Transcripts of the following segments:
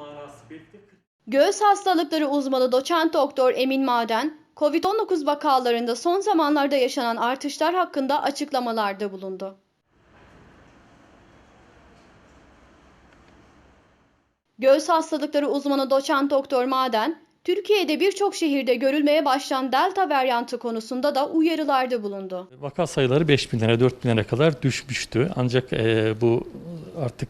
manası belirtti. Göğüs hastalıkları uzmanı doçent doktor Emin Maden, COVID-19 vakalarında son zamanlarda yaşanan artışlar hakkında açıklamalarda bulundu. Göğüs hastalıkları uzmanı doçent doktor Maden, Türkiye'de birçok şehirde görülmeye başlayan delta varyantı konusunda da uyarılarda bulundu. Vaka sayıları 5 binlere 4 binlere kadar düşmüştü. Ancak e, bu artık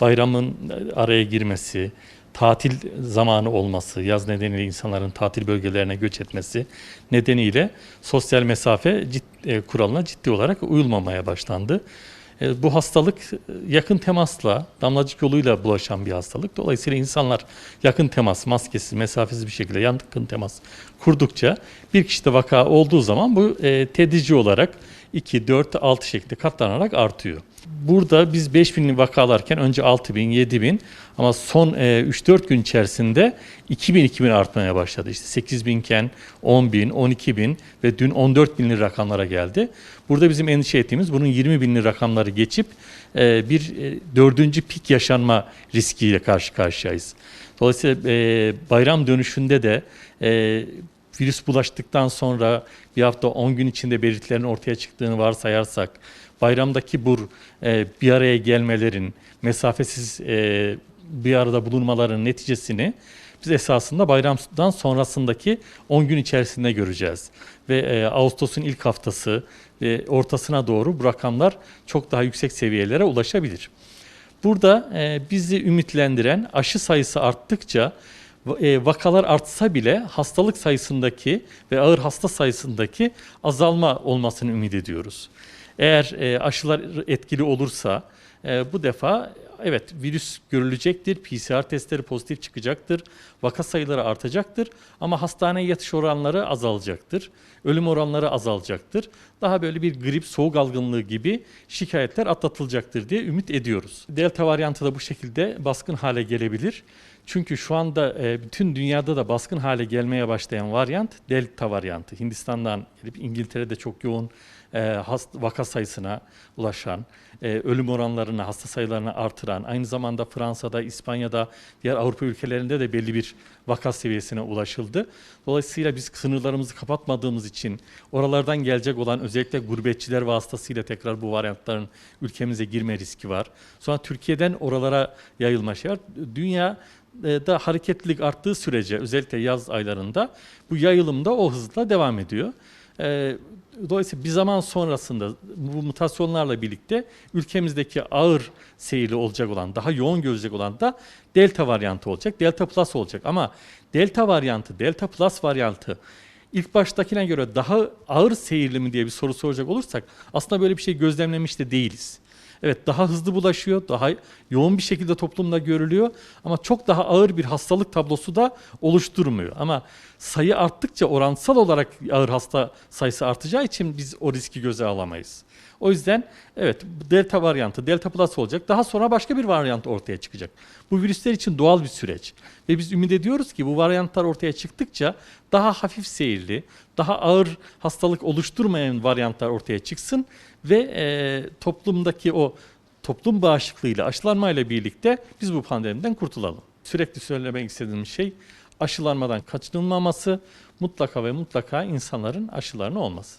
bayramın araya girmesi, tatil zamanı olması, yaz nedeniyle insanların tatil bölgelerine göç etmesi nedeniyle sosyal mesafe cid, e, kuralına ciddi olarak uyulmamaya başlandı. E, bu hastalık e, yakın temasla, damlacık yoluyla bulaşan bir hastalık. Dolayısıyla insanlar yakın temas, maskesiz, mesafesiz bir şekilde yakın temas kurdukça bir kişide vaka olduğu zaman bu tedici olarak 2, 4, 6 şeklinde katlanarak artıyor. Burada biz 5000'li vakalarken önce 6000, 7000 ama son e, 3-4 gün içerisinde 2000 2000 artmaya başladı. İşte 8000 iken 10000, 12000 ve dün 14000'li rakamlara geldi. Burada bizim endişe ettiğimiz bunun 20 binli rakamları geçip e, bir e, dördüncü pik yaşanma riskiyle karşı karşıyayız. Dolayısıyla e, bayram dönüşünde de e, virüs bulaştıktan sonra bir hafta 10 gün içinde belirtilerin ortaya çıktığını varsayarsak, bayramdaki bu e, bir araya gelmelerin, mesafesiz e, bir arada bulunmaların neticesini biz esasında bayramdan sonrasındaki 10 gün içerisinde göreceğiz. Ve e, Ağustos'un ilk haftası ve ortasına doğru bu rakamlar çok daha yüksek seviyelere ulaşabilir. Burada e, bizi ümitlendiren aşı sayısı arttıkça vakalar artsa bile hastalık sayısındaki ve ağır hasta sayısındaki azalma olmasını ümit ediyoruz. Eğer e, aşılar etkili olursa e, bu defa evet virüs görülecektir, PCR testleri pozitif çıkacaktır, vaka sayıları artacaktır ama hastaneye yatış oranları azalacaktır, ölüm oranları azalacaktır. Daha böyle bir grip, soğuk algınlığı gibi şikayetler atlatılacaktır diye ümit ediyoruz. Delta varyantı da bu şekilde baskın hale gelebilir. Çünkü şu anda e, bütün dünyada da baskın hale gelmeye başlayan varyant delta varyantı. Hindistan'dan gelip İngiltere'de çok yoğun e, vaka sayısına ulaşan, e, ölüm oranlarını, hasta sayılarını artıran, aynı zamanda Fransa'da, İspanya'da, diğer Avrupa ülkelerinde de belli bir vaka seviyesine ulaşıldı. Dolayısıyla biz sınırlarımızı kapatmadığımız için oralardan gelecek olan özellikle gurbetçiler vasıtasıyla tekrar bu varyantların ülkemize girme riski var. Sonra Türkiye'den oralara yayılma şey var. Dünya da hareketlilik arttığı sürece özellikle yaz aylarında bu yayılım da o hızla devam ediyor. Ee, Dolayısıyla bir zaman sonrasında bu mutasyonlarla birlikte ülkemizdeki ağır seyirli olacak olan, daha yoğun gözecek olan da delta varyantı olacak, delta plus olacak. Ama delta varyantı, delta plus varyantı ilk baştakine göre daha ağır seyirli mi diye bir soru soracak olursak aslında böyle bir şey gözlemlemiş de değiliz. Evet daha hızlı bulaşıyor, daha yoğun bir şekilde toplumda görülüyor ama çok daha ağır bir hastalık tablosu da oluşturmuyor. Ama sayı arttıkça oransal olarak ağır hasta sayısı artacağı için biz o riski göze alamayız. O yüzden evet delta varyantı, delta plus olacak. Daha sonra başka bir varyant ortaya çıkacak. Bu virüsler için doğal bir süreç. Ve biz ümit ediyoruz ki bu varyantlar ortaya çıktıkça daha hafif seyirli, daha ağır hastalık oluşturmayan varyantlar ortaya çıksın ve e, toplumdaki o toplum bağışıklığıyla, aşılanmayla birlikte biz bu pandemiden kurtulalım. Sürekli söylemek istediğim şey aşılanmadan kaçınılmaması, mutlaka ve mutlaka insanların aşılarını olması.